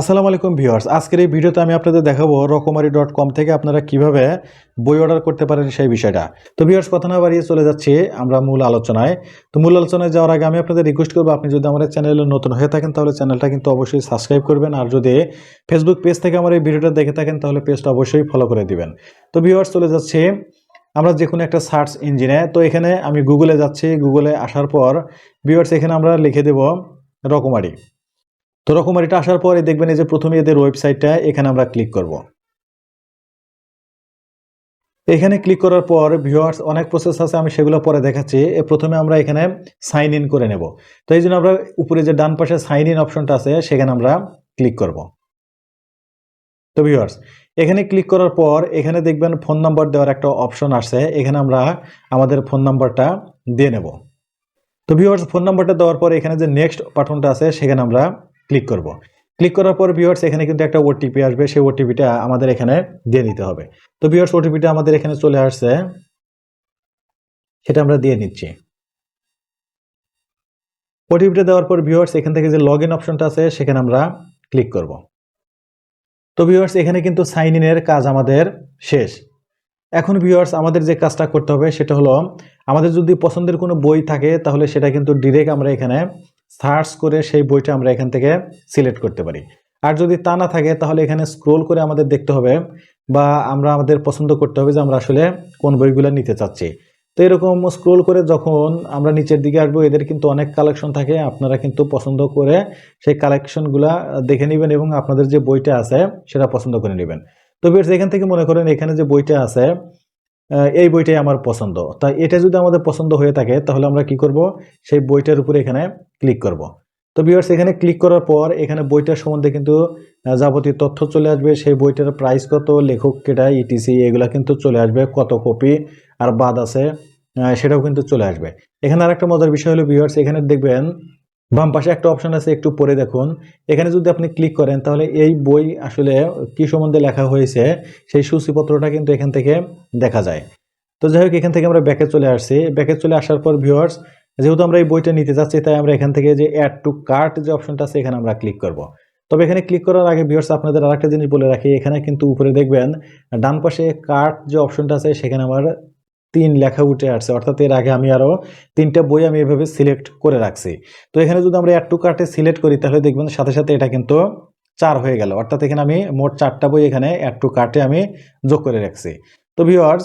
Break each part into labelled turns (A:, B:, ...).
A: আসসালামু আলাইকুম ভিউয়ার্স। আজকের এই ভিডিওতে আমি আপনাদের দেখাবো রকমারি ডট কম থেকে আপনারা কীভাবে বই অর্ডার করতে পারেন সেই বিষয়টা। তো ভিউয়ার্স কথা না বাড়িয়ে চলে যাচ্ছি আমরা মূল আলোচনায়। তো মূল আলোচনায় যাওয়ার আগে আমি আপনাদের রিকোয়েস্ট করব, আপনি যদি আমাদের চ্যানেলে নতুন হয়ে থাকেন তাহলে চ্যানেলটা কিন্তু অবশ্যই সাবস্ক্রাইব করবেন আর যদি ফেসবুক পেজ থেকে আমার এই ভিডিওটা দেখে থাকেন তাহলে পেজটা অবশ্যই ফলো করে দিবেন। তো ভিউয়ার্স, চলে যাচ্ছি আমরা যে কোনো একটা সার্চ ইঞ্জিনে তো এখানে আমি গুগলে যাচ্ছি। গুগলে আসার পর ভিউয়ার্স, এখানে আমরা লিখে দেব রকমারি। তো এটা আসার পরে দেখবেন এই যে প্রথমে এদের ওয়েবসাইটটা, এখানে আমরা ক্লিক করব। এখানে ক্লিক করার পর ভিউয়ার্স অনেক প্রসেস আছে, আমি সেগুলো পরে দেখাচ্ছি। প্রথমে আমরা এখানে সাইন ইন করে নেব। তো এই জন্য আমরা উপরে যে ডান পাশে সাইন ইন অপশনটা আছে, সেখানে আমরা ক্লিক করব। তো ভিউয়ার্স এখানে ক্লিক করার পর এখানে দেখবেন ফোন নাম্বার দেওয়ার একটা অপশন আসছে। এখানে আমরা আমাদের ফোন নাম্বারটা দিয়ে নেব। তো ভিউয়ার্স ফোন নাম্বারটা দেওয়ার পর এখানে যে নেক্সট বাটনটা আছে, সেখানে আমরা ক্লিক করব। ক্লিক করার পর ভিউয়ার্স এখানে কিন্তু একটা ওটিপি আসবে। সেই ওটিপিটা আমাদের এখানে দিয়ে দিতে হবে। তো ভিউয়ার্স ওটিপিটা আমাদের এখানে চলে আসছে। সেটা আমরা দিয়ে নিচ্ছি। ওটিপিটা দেওয়ার পর ভিউয়ার্স এখান থেকে যে লগ ইন অপশনটা আছে, সেখানে আমরা ক্লিক করব। তো ভিউয়ার্স এখানে কিন্তু সাইন ইনের কাজ আমাদের শেষ। এখন ভিওয়ার্স আমাদের যে কাজটা করতে হবে, সেটা হলো আমাদের যদি পছন্দের কোনো বই থাকে, তাহলে সেটা কিন্তু ডিরেক্ট আমরা এখানে সার্চ করে সেই বইটা আমরা এখান থেকে সিলেক্ট করতে পারি। আর যদি তা না থাকে, তাহলে এখানে স্ক্রোল করে আমাদের দেখতে হবে বা আমরা আমাদের পছন্দ করতে হবে যে আমরা আসলে কোন বইগুলো নিতে চাচ্ছি। তো এরকম স্ক্রোল করে যখন আমরা নিচের দিকে আসব, এদের কিন্তু অনেক কালেকশন থাকে। আপনারা কিন্তু পছন্দ করে সেই কালেকশনগুলা দেখে নেবেন এবং আপনাদের যে বইটা আছে, সেটা পছন্দ করে নেবেন। তো বেশ এখান থেকে মনে করেন এখানে যে বইটা আছে এই বইটাই আমার পছন্দ। তাই এটা যদি আমাদের পছন্দ হয়ে থাকে, তাহলে আমরা কি করব? সেই বইটার উপরে এখানে ক্লিক করব। তো ভিউয়ার্স এখানে ক্লিক করার পর এখানে বইটার সম্বন্ধে কিন্তু যাবতীয় তথ্য চলে আসবে। সেই বইটার প্রাইস কত, লেখক কেটা ইটিসি এগুলো কিন্তু চলে আসবে, কত কপি আর বাদ আছে সেটাও কিন্তু চলে আসবে। এখানে আরেকটা মজার বিষয় হলো ভিউয়ার্স এখানে দেখবেন বাম পাশে একটা অপশন আছে, একটু পরে দেখুন। এখানে যদি আপনি ক্লিক করেন, তাহলে এই বই আসলে কি সম্বন্ধে লেখা হয়েছে, সেই সূচিপত্রটা কিন্তু এখান থেকে দেখা যায়। তো যাই হোক, এখান থেকে আমরা ব্যাকে চলে আসছি। ব্যাকে চলে আসার পর ভিউয়ার্স যেহেতু আমরা এই বইটা নিতে যাচ্ছি, তাই আমরা এখান থেকে যে অ্যাড টু কার্ট যে অপশনটা আছে, এখানে আমরা ক্লিক করব। তবে এখানে ক্লিক করার আগে ভিউয়ার্স আপনাদের আরেকটা জিনিস বলে রাখি। এখানে কিন্তু উপরে দেখবেন, ডান পাশে কার্ট যে অপশনটা আছে, সেখানে আমার তিন লেখা উঠে আসছে, অর্থাৎ এর আগে আমি আরও তিনটা বই আমি এভাবে সিলেক্ট করে রাখছি। তো এখানে যদি আমরা অ্যাড টু কার্টে সিলেক্ট করি, তাহলে দেখবেন সাথে সাথে এটা কিন্তু চার হয়ে গেল। অর্থাৎ এখানে আমি মোট চারটা বই এখানে অ্যাড টু কার্টে আমি যোগ করে রাখছি। তো ভিউয়ার্স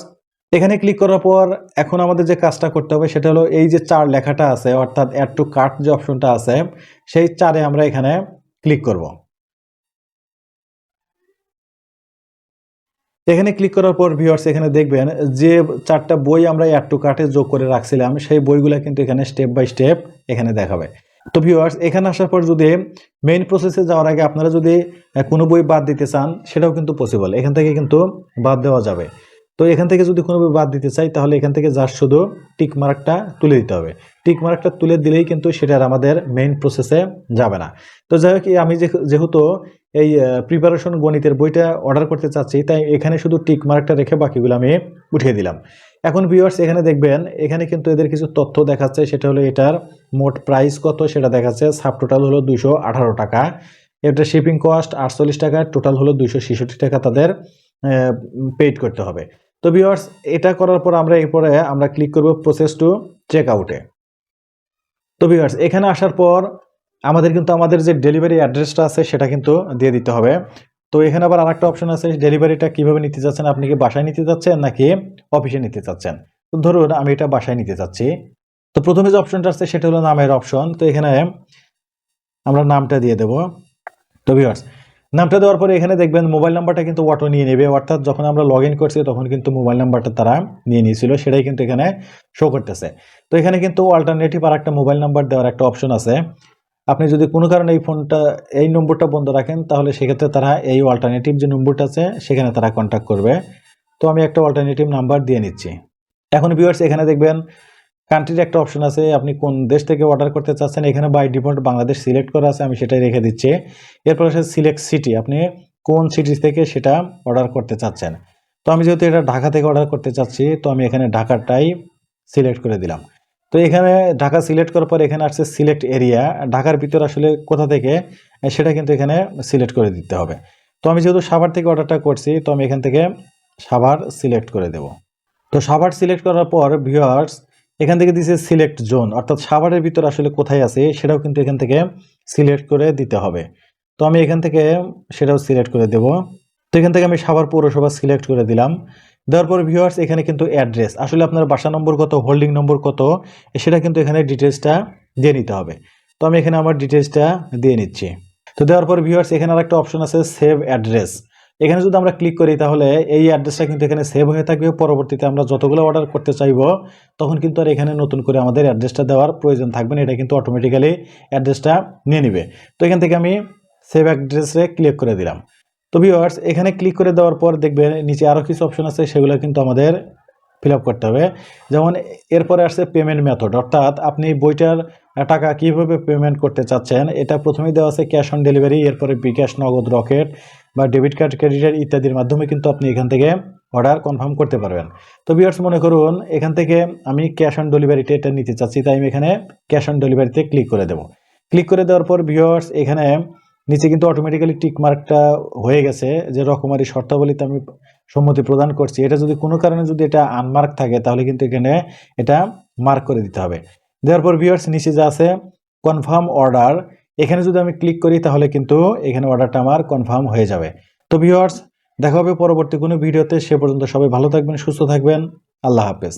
A: এখানে ক্লিক করার পর এখন আমাদের যে কাজটা করতে হবে, সেটা হলো এই যে চার লেখাটা আছে, অর্থাৎ অ্যাড টু কার্ট যে অপশনটা আছে, সেই চারে আমরা এখানে ক্লিক করব। এখানে ক্লিক করার পর ভিউয়ার্স এখানে দেখবেন যে চারটা বই আমরা অ্যাড টু কার্টে যোগ করে রাখছিলাম, সেই বইগুলো কিন্তু এখানে স্টেপ বাই স্টেপ এখানে দেখাবে। তো ভিউয়ার্স এখানে আসার পর যদি মেইন প্রসেসে যাওয়ার আগে আপনারা যদি কোনো বই বাদ দিতে চান, সেটাও কিন্তু পসিবল এখান থেকে কিন্তু বাদ দেওয়া যাবে। তো এখান থেকে যদি কোনো বই বাদ দিতে চাই, তাহলে এখান থেকে জাস্ট শুধু টিক মার্কটা তুলে দিতে হবে। টিক মার্কটা তুলে দিলেই কিন্তু সেটার আমাদের মেইন প্রসেসে যাবে না। তো যাই হোক আমি যেহেতু এই প্রিপারেশন গণিতের বইটা অর্ডার করতে চাচ্ছি, তাই এখানে শুধু টিক মার্কটা রেখে বাকিগুলো আমি উঠিয়ে দিলাম। এখন ভিউয়ার্স এখানে দেখবেন, এখানে কিন্তু এদের কিছু তথ্য দেখাচ্ছে, সেটা হলো এটার মোট প্রাইস কত, সেটা দেখাচ্ছে সাব টোটাল হলো দুশো টাকা। এটা শিপিং কস্ট আটচল্লিশ টাকা টোটাল হলো দুশো টাকা তাদের পেইড করতে হবে। তো ভিউয়ার্স এটা করার পর আমরা এরপরে আমরা ক্লিক করব প্রসেস টু চেক আউটে তো ভিউয়ার্স এখানে আসার পর আমাদের কিন্তু আমাদের যে ডেলিভারি অ্যাড্রেসটা আছে সেটা কিন্তু দিয়ে দিতে হবে। তো এখানে আবার আরেকটা অপশন আছে ডেলিভারিটা কীভাবে নিতে চাচ্ছেন আপনি কি বাসায় নিতে চাচ্ছেন নাকি অফিসে নিতে চাচ্ছেন তো ধরুন আমি এটা বাসায় নিতে চাচ্ছি তো প্রথমে যে অপশনটা আছে সেটা হলো নামের অপশন তো এখানে আমরা নামটা দিয়ে দেব। তো ভিউয়ার্স নামটা দেওয়ার পরে এখানে দেখবেন মোবাইল নাম্বারটা কিন্তু অটো নিয়ে নেবে। অর্থাৎ যখন আমরা লগ ইন করছি, তখন কিন্তু মোবাইল নাম্বারটা তারা নিয়ে নিয়েছিল। সেটাই কিন্তু এখানে শো করতেছে। তো এখানে কিন্তু অল্টারনেটিভ আর একটা মোবাইল নাম্বার দেওয়ার একটা অপশন আছে। আপনি যদি কোনো কারণে এই ফোনটা, এই নম্বরটা বন্ধ রাখেন, তাহলে সেক্ষেত্রে তারা এই অল্টারনেটিভ যে নম্বরটা আছে, সেখানে তারা কন্ট্যাক্ট করবে। তো আমি একটা অল্টারনেটিভ নাম্বার দিয়ে নিচ্ছি। এখন ভিউয়ার্স এখানে দেখবেন কান্ট্রির একটা অপশন আছে, আপনি কোন দেশ থেকে অর্ডার করতে চাচ্ছেন, এখানে বাই ডিফল্ট বাংলাদেশ সিলেক্ট করা আছে, আমি সেটাই রেখে দিচ্ছি। এরপর আছে সিলেক্ট সিটি আপনি কোন সিটি থেকে সেটা অর্ডার করতে চাচ্ছেন। তো আমি যেহেতু এটা ঢাকা থেকে অর্ডার করতে চাচ্ছি, তো আমি এখানে ঢাকাটাই সিলেক্ট করে দিলাম। তো এখানে ঢাকা সিলেক্ট করার পর এখানে আসছে সিলেক্ট এরিয়া ঢাকার ভিতর আসলে কোথা থেকে সেটা কিন্তু এখানে সিলেক্ট করে দিতে হবে। তো আমি যেহেতু সাভার থেকে অর্ডারটা করছি, তো আমি এখান থেকে সাভার সিলেক্ট করে দেব। তো সাভার সিলেক্ট করার পর ভিউয়ার্স এখান থেকে দিছে সিলেক্ট জোন অর্থাৎ সাভারের ভিতর আসলে কোথায় আছে সেটাও কিন্তু এখান থেকে সিলেক্ট করে দিতে হবে। তো আমি এখান থেকে সেটাও সিলেক্ট করে দেব। তো এখান থেকে আমি সাভার পৌরসভা সিলেক্ট করে দিলাম। দেওয়ার পর ভিউয়ার্স এখানে কিন্তু অ্যাড্রেস আসলে আপনার বাসা নম্বর কত হোল্ডিং নম্বর কত, সেটা কিন্তু এখানে ডিটেলসটা দিয়ে নিতে হবে। তো আমি এখানে আমার ডিটেলসটা দিয়ে নিচ্ছি। তো দেওয়ার পর ভিউয়ার্স এখানে আরেকটা অপশন আছে সেভ অ্যাড্রেস এখানে যদি আমরা ক্লিক করি, তাহলে এই অ্যাড্রেসটা কিন্তু এখানে সেভ হয়ে থাকবে। পরবর্তীতে আমরা যতগুলো অর্ডার করতে চাইব, তখন কিন্তু আর এখানে নতুন করে আমাদের অ্যাড্রেসটা দেওয়ার প্রয়োজন থাকবে না। এটা কিন্তু অটোমেটিক্যালি অ্যাড্রেসটা নিয়ে নিবে। তো এখান থেকে আমি সেভ অ্যাড্রেসে ক্লিক করে দিলাম। তো ভিউয়ার্স এখানে ক্লিক করে দেওয়ার পর দেখবেন, নিচে আরও কিছু অপশন আছে, সেগুলো কিন্তু আমাদের ফিল আপ করতে হবে। যেমন, এরপরে আসছে পেমেন্ট মেথড অর্থাৎ আপনি বইটার টাকা কীভাবে পেমেন্ট করতে চাচ্ছেন, এটা প্রথমেই দেওয়া আছে ক্যাশ অন ডেলিভারি এরপরে বিকাশ, নগদ, রকেট। বা ডেবিট কার্ড ক্রেডিট কার্ড ইত্যাদির মাধ্যমে কিন্তু আপনি এখান থেকে অর্ডার কনফার্ম করতে পারবেন। তো ভিউয়ার্স মনে করুন, এখান থেকে আমি ক্যাশ অন ডেলিভারিতে এটা নিতে চাচ্ছি, তাই আমি এখানে ক্যাশ অন ডেলিভারিতে ক্লিক করে দেবো। ক্লিক করে দেওয়ার পর ভিউয়ার্স এখানে নিচে কিন্তু অটোমেটিক্যালি টিক মার্কটা হয়ে গেছে যে রকমারি শর্তাবলীতে আমি সম্মতি প্রদান করছি। এটা যদি কোনো কারণে যদি এটা আনমার্ক থাকে, তাহলে কিন্তু এখানে এটা মার্ক করে দিতে হবে। দেওয়ার পর ভিউয়ার্স নিচে যা আছে কনফার্ম অর্ডার এখানে যদি আমি ক্লিক করি, তাহলে কিন্তু এখানে অর্ডারটা আমার কনফার্ম হয়ে যাবে। তো ভিউয়ার্স দেখা হবে পরবর্তী কোনো ভিডিওতে সে পর্যন্ত সবাই ভালো থাকবেন, সুস্থ থাকবেন। আল্লাহ হাফেজ।